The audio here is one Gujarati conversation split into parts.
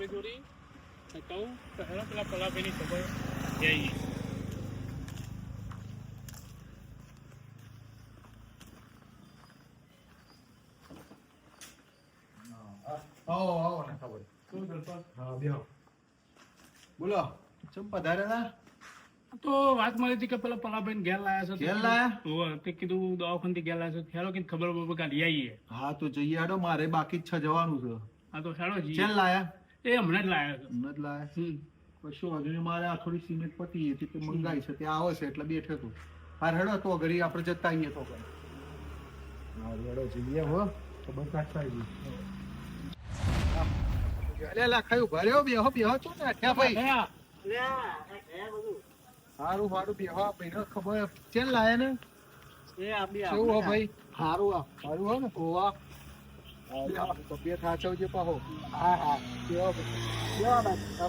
ભાઈ ને કહું તો હેલો પેલા પલાભાઈની ખબર જઈએ આવો આવો ને ખબર હા બેહો બોલો ચમ પધારેલા તો વાત મળી હતી કે પેલા પલાભાઈ ઘેર લાયા છે ઘેર લાયા? તે કીધું દવાખાનાથી ઘેર લાયા છે હેલો કે ખબર બબર કાઢી આવીએ હા તો જઈએ હાડો મારે બાકી છ જવાનું છે આ તો હેડો જઈએ લાયા એ હમણાં જ લાયા છે હમણાં જ લાયા? કશું વાંધો મારે આ થોડી સિમેન્ટ પતી હતી તે મંગાઈ છે ત્યાં આવે છે એટલે બેઠો હતો. હાર હેડો તો ઘડી આપણે જતા આવીએ તો હેડો જઈએ હો ભર્યો બેહો બેહો ને અઠ્યા ભાઈ. બેહો ખબર. ચેલ લાયા ને? એ હો ભાઈ? હારું આ. સારું હો ને ઓવા તબિયત સાચવજે પાહો હા હા કેવો કેવા આ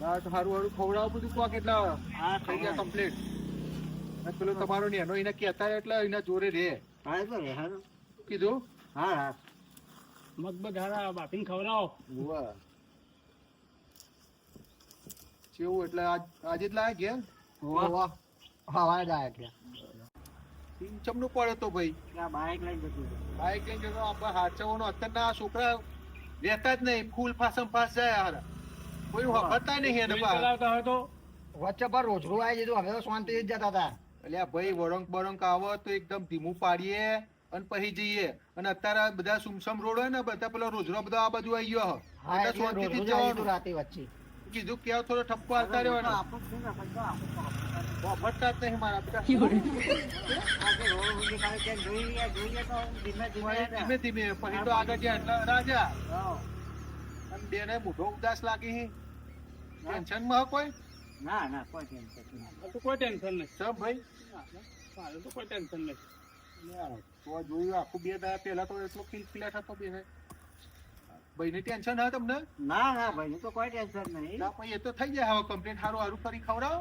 હા તો સારું સારું ખવડાવો બધું કોક એટલે હા, થઈ ગયા કમ્પ્લીટ પેલો તમારો નેનો એને કહેતા એટલે એના જોડે રે કીધું હા મગબગ હારા બાપીને ખવડાવો વાહ કેવું એટલે આજ આજે જ લાયા ઘેર હા હવા જાય એટલે ચમનું પડે તો ભાઈ. બાઈક લઈને જતું બાઈક લઈને જતો આપણે હાચવવાનો અત્યારના આ છોકરા રહેતા જ નહીં ફૂલ ફાસમ ફાસ જાય હારા. કોઈ વખતતા નહીં એને ચલાવતા હોય તો? વચ્ચે પર રોજડું આવી જતું હવે તો શાંતિ જ જતા હતા. એટલે ભાઈ વળંક બળંક આવે તો એકદમ ધીમું પાડીએ અને પછી જઈએ. અને અત્યારે બધા સુમસમ રોડ હોય ને બધા પેલો રોજરો બધો આ બાજુ આવી ગયો એટલે શાંતિથી જવાનું. રાતે વચ્ચે. કીધું કે થોડો ઠપકો આવતા રહ્યો ને વાપરતા જ નહીં મારા બધા. ધીમે ધીમે પછી તો આગળ ગયા એટલે રાજા. અને બેને મોઢો ઉદાસ લાગી ટેન્શનમાં કોઈ? ના ના કોઈ ટેન્શન તો કોઈ ટેન્શન નહીં. સબ ભાઈ? મારું તો કોઈ ટેન્શન નહીં. તો જોયું આખું બે દાડા પહેલા તો એટલો ખિલખિલાટ હતો બેને ભાઈને ટેન્શન હા તમને? ના ના ભાઈ તો કોઈ ટેન્શન નહીં. એ તો થઈ જાય હવે કમ્પ્લેન સારું સારું કરી ખવડાવો.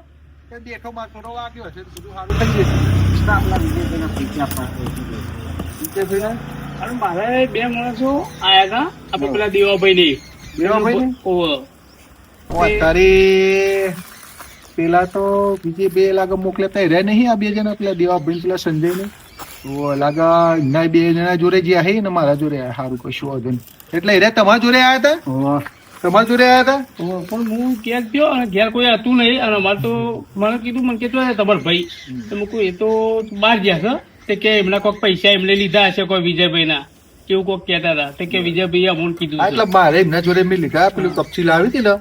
બેઠો માર થોડો વાગ્યો હશે બધું સારું થઈ જશે મારે બે માણસો આયા હતા આપણે પેલા દેવાભાઈ ની. તારી પેલા તો બીજી બે લાગે મોકલે તો રે નહીં આ બે જણા પેલા દેવાભાઈ પેલા સંજય ને ઓ લાગે ના બે જણા જોડે જે હે ને મારા જોડે. સારું કશું વાંધો એટલે રે તમારા જોડે આયા હતા તમારા જોડે આવ્યા હતા? પણ હું ક્યાંક ગયો અને ઘેર કોઈ હતું નહીં. અને અમારે તો મને કીધું મને કેટલો છે તમારો ભાઈ. તો મેં એ તો બહાર ગયા છે. તે કે એમના કોઈક પૈસા એમને લીધા હશે કોઈ વિજયભાઈ ના કેવું કોઈક કહેતા હતા. તે કે વિજયભાઈ અમુન કીધું એટલે મારે એમના જોડે મેં લીધા પેલું કપચી લાવી હતી ને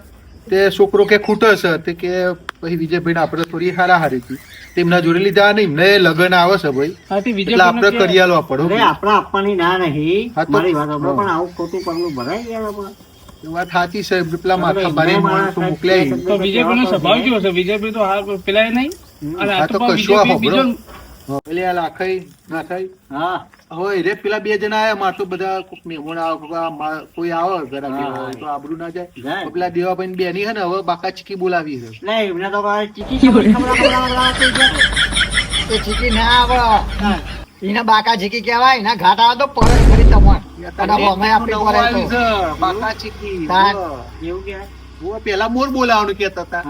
તે છોકરો કે ખૂટે છે તે કે પછી વિજયભાઈ આપણે થોડી હારા હારી હતી તેમના જોડે લીધા અને એમને લગ્ન આવે છે ભાઈ. એટલે આપણે વિજયભાઈને કરી આલવા પડો આપણા આપવાની ના નહીં. મારી વાત પણ આવું ખોટું પગલું ભરાઈ ગયા વાત સાચી છે પેલા માથા ભારે માણસો મોકલ્યા તો વિજયભાઈ નો સ્વભાવ કેવો છે? વિજયભાઈ તો હાર પેલા નહીં. અને આ તો કશું આ વિજયભાઈ પેલી આ લાખાઈ નાખાઈ હા. હોય રે પેલા બે જણા આયા માર તો બધા કોક મહેમાન આવે કોઈ આવે ઘરે તો આબરૂ ના જાય. પેલા દેવાભાઈ બેની હે ને હવે બાકા ચીકી બોલાવી છે. એટલે એમને તો ચીકી ચીકી ના આવે એના બાકા ચીકી કહેવાય એના ઘાટ આવે તો પડે ખરી તમાર. અને અમે આપણી નવું પડે આવ્યું તો છે, બાકા ચીકી તાન. હોવે. એવું કે? પેલા મોર બોલાવાનું કેતા હતા.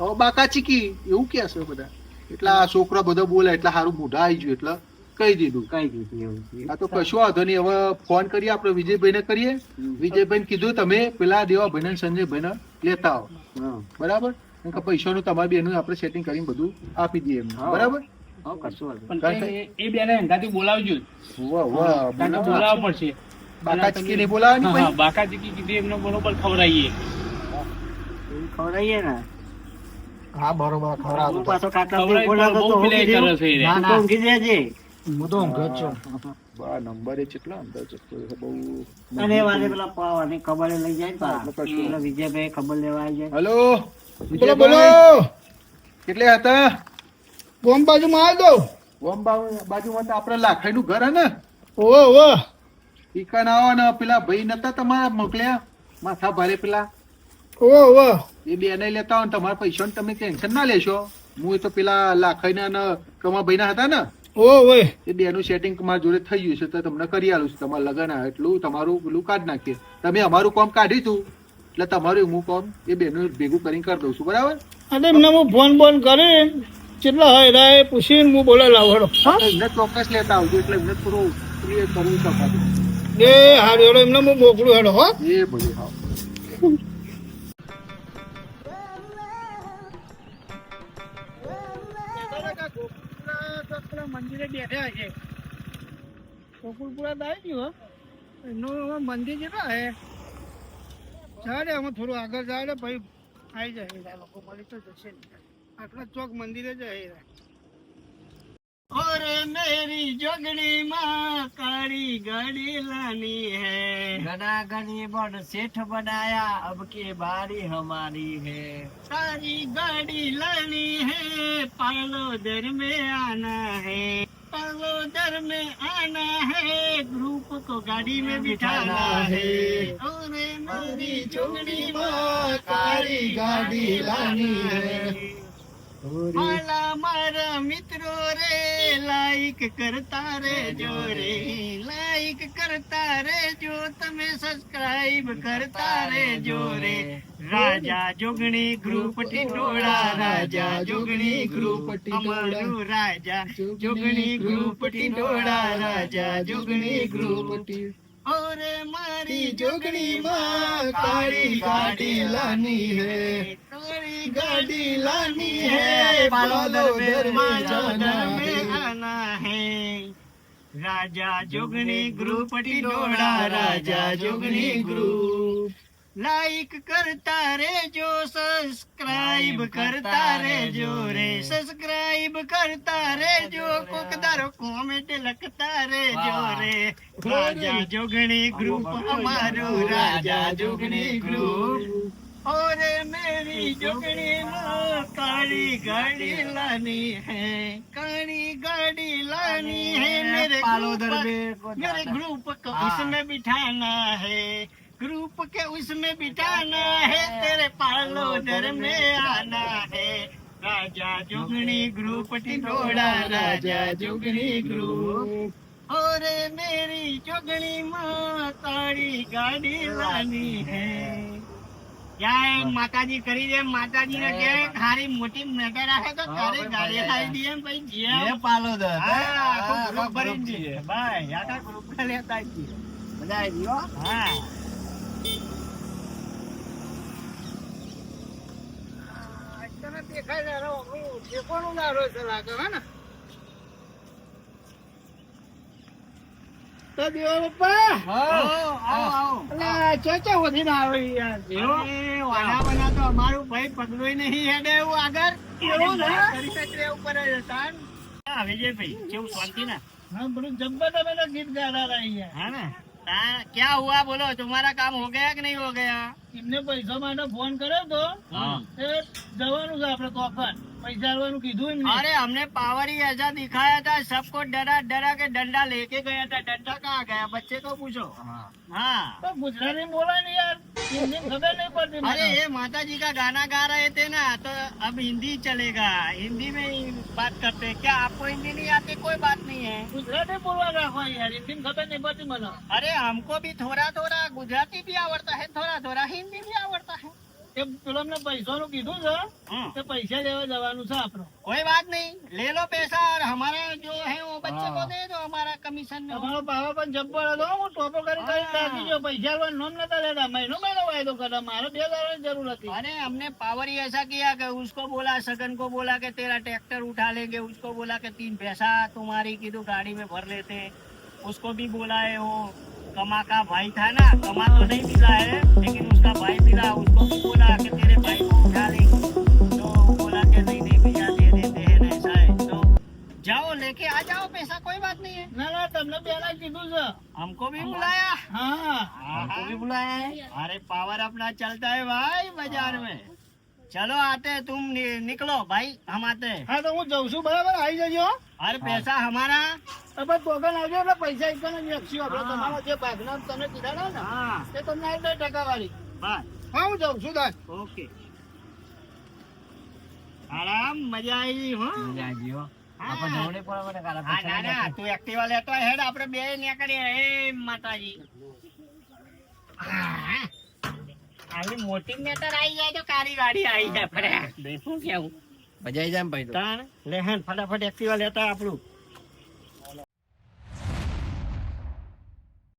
હવે બાકા ચીકી એવું કે છે બધા. એટલે આ છોકરો બધો બોલે એટલે સારું મોઢા આવી ગયું એટલે કહી દીધું. કઈ દીધું એવું આ તો કશું વાંધો નહીં. હવે ફોન કરીએ આપણે વિજયભાઈને કરીએ. વિજયભાઈને કીધું તમે પેલા દેવાભાઈને સંજયભાઈ ને લેતા આવો. બરાબર? પૈસા કે પૈસાનું તમારી બેનું આપણે સેટિંગ કરીને બધું આપી દઈએ એમને. બરાબર? એ- બેને બોલાવજો. બોલાવવા પડશે. બાકા ચીકી નહીં. બોલાવવાની હા, હા, પછી? બાકા ચીકી કીધી એમને બરોબર ખવડાવીએ. ખવડાવીએ ને? હા બરોબર હું પાછો કાકા ખવડાવી તો કરે છે ના, ના. ઊંઘી જજે. હું તો ઊંઘ જ છું. બા નંબર એ કેટલા? અંદર જતો બહુ અને વાલે પેલા પાવાની ખબર લઈ જાય ને એટલે પેલા વિજયભાઈ ખબર લેવા આવી જાય. હેલો? બોલો બોલો. કેટલે હતા? બોમ્બ બાજુ માં આવી દો. બાજુ બાજુ માં તો આપણે લાખાઈનું ઘર હે ને? ઓ ઓવો ઈકન આવો ને પેલા ભાઈ નતા તમારા મોકલ્યા? માથા ભારે પેલા. ઓ ઓ એ બે ને લેતા હોય તમારા પૈસા તમે ટેન્શન ના લેશો. હું તો પેલા લાખાઈના ને કમાભાઈના હતા ને. ઓ ઓય. એ બેનું સેટિંગ મારા જોડે થઈ ગયું છે તો તમને કરી આલું છું. તમારે લગન આવે એટલું તમારું પેલું કાઢ નાખીએ. તમે અમારું કામ હતું એટલે તમારું હું કામ એ બેનું ભેગું કરીને કરી દઉં છું બરાબર? અને એમને હું ફોન બોન કરી કેટલા હોય રાય પૂછીને હું બોલે લાવડો હા એમને ચોક્કસ લેતા આવજો એટલે એમને થોડું ક્લિયર કરવું શકાતું એ હારો હેડો એમને હું મોકલું હેડો હો. એ બધું હા. મંદિરે બેઠા છે ગોકુળપુરા આવી ગયો એમનું મંદિર કેટલા હે. ચાલે અમે થોડું આગળ જાય ભાઈ આવી જાય લોકો મળી તો જશે ને આટલા ચોક મંદિરે જાય और मेरी जोगड़ी माँ काली गाड़ी लानी है। गड़ा गड़ी बड़ सेठ बनाया अब की बारी हमारी है। सारी गाड़ी लानी है पालो दर में आना है। पालो दर में आना है ग्रुप को गाड़ी में बिठाना है। और मेरी जोगड़ी माँ काली गाड़ी लानी है। માલા મારા મિત્રો રે લાઈક કરતા રેજો રે લાઈક કરતા રેજો તમે સબસ્ક્રાઇબ કરતા રેજો રે રાજા જોગણી ગ્રુપ ટીટોળા રાજા જોગણી ગ્રુપ અમારું રાજા જોગણી ગ્રુપ ટીટોળા રાજા જોગણી ગ્રુપ ઓરે મારી જોગણી માં કાળી ગાડી લાની હે काली गाड़ी लानी है पालोदर में आना है Raja Jogni group Tidoda Raja Jogni group like करता रे जो सब्सक्राइब करता रे जो रे सब्सक्राइब करता रे जो कोकदार कमेंट लगता रे जो रे राजा जोगनी ग्रुप हमारो राजा जोगनी ग्रुप और मेरी जोगनी माँ काली गाड़ी लानी है काली गाड़ी लानी है। मेरे ग्रुप- मेरे ग्रुप को हाँ। उसमें बिठाना है ग्रुप के उसमें बिठाना है। तेरे पालोदर में आना है। राजा जोगनी ग्रुप टिटोड़ा राजा जोगनी ग्रुप और मेरी जोगनी माँ काली गाड़ी लानी है। ક્યાંય માતાજી કરી માતાજી ને કે મોટી નજર છે. ભાઈ આખા ગ્રુપ ને દેખાય હે ને અલા, ચોચા વધીને આવે યાર દેવો. વાના બના તો અમારું ભાઈ પગલું નહીં હેડે એવું આગળ એવું ને કરી શકે એવું કરે છે તાન હા વિજયભાઈ કેવું શાંતિ ને हाँ बड़े जब्बर तो मैंने गीत गा रहा है है ना हाँ, क्या हुआ बोलो तुम्हारा काम हो गया कि नहीं हो गया એમને પૈસા માટે ફોન કર્યો તો हाँ। એ જવાનું છે આપણે તોફાન પૈસા આલવાનું કીધું એમને अरे हमने पावर ही ऐसा दिखाया था सबको डरा डरा के डंडा लेके गया था डंडा कहाँ गया बच्चे को पूछो हाँ तो गुजराती बोला नहीं यार हिंदी में खबर नहीं पड़ती अरे ये माता जी का गाना गा रहे थे ना तो अब हिंदी चलेगा हिंदी में ही बात करते हैं। क्या आपको हिंदी नहीं आती कोई बात नहीं है गुजराती बोलवा रखो यार हिंदी में खबर नहीं पड़ती મને अरे हमको भी थोड़ा थोड़ा गुजराती भी आवड़ता है थोड़ा थोड़ा हिंदी भी आवड़ता है એ પેલો અમને પૈસાનું કીધું છે કે પૈસા લેવા જવાનું છે આપણું कोई बात नहीं ले लो पैसा और हमारा जो है वो बच्चे को दे दो हमारा कमीशन में તમારો પાવા પણ જબ્બર હતો હું ટોપો કરી કરી નાખી ગયો પૈસા આલવાનું નામ નતા લેતા મહિનો મહિનો વાયદો કરતા મારે બે હજાર જરૂર હતી अरे हमने पावर ही ऐसा किया कि उसको बोला सगन को बोला कि तेरा ट्रैक्टर उठा लेंगे उसको बोला कि तीन पैसा तुम्हारी कीधु गाड़ी में भर लेते उसको भी बोला है वो कमा का भाई था ना कमा तो नहीं मिला है पावर अपना चलता है भाई बाजार में चलो आते हैं तुम नि, निकलो भाई हम आते हैं हाँ तो હું જઉં છું બરાબર આવી જજો અરે પૈસા હમારા તમે ટોકન આવજો એટલે પૈસા એક જ લખશું આપણે તમારો જે ભાગના તમે કીધા ને તે તમને આવી જાય ટકાવારી હા હું જઉં છું દાદ ઓકે આરામ મજા આવી હો मजा आई हो આપણે જવું નહીં પડે મને કાલે હા, ના, ના, તું એક્ટિવા લેતો આય, હેડ આપણે બે નીકળીએ હે માતાજી હા. આવી મોટી મેટર આવી જાય તો કારી ગાડી આવી જાય ફરે શું કેવું? મજા આવી જાય ભાઈ તાણ લે હેન ફટાફટ એક્ટિવા લેતા આપણું.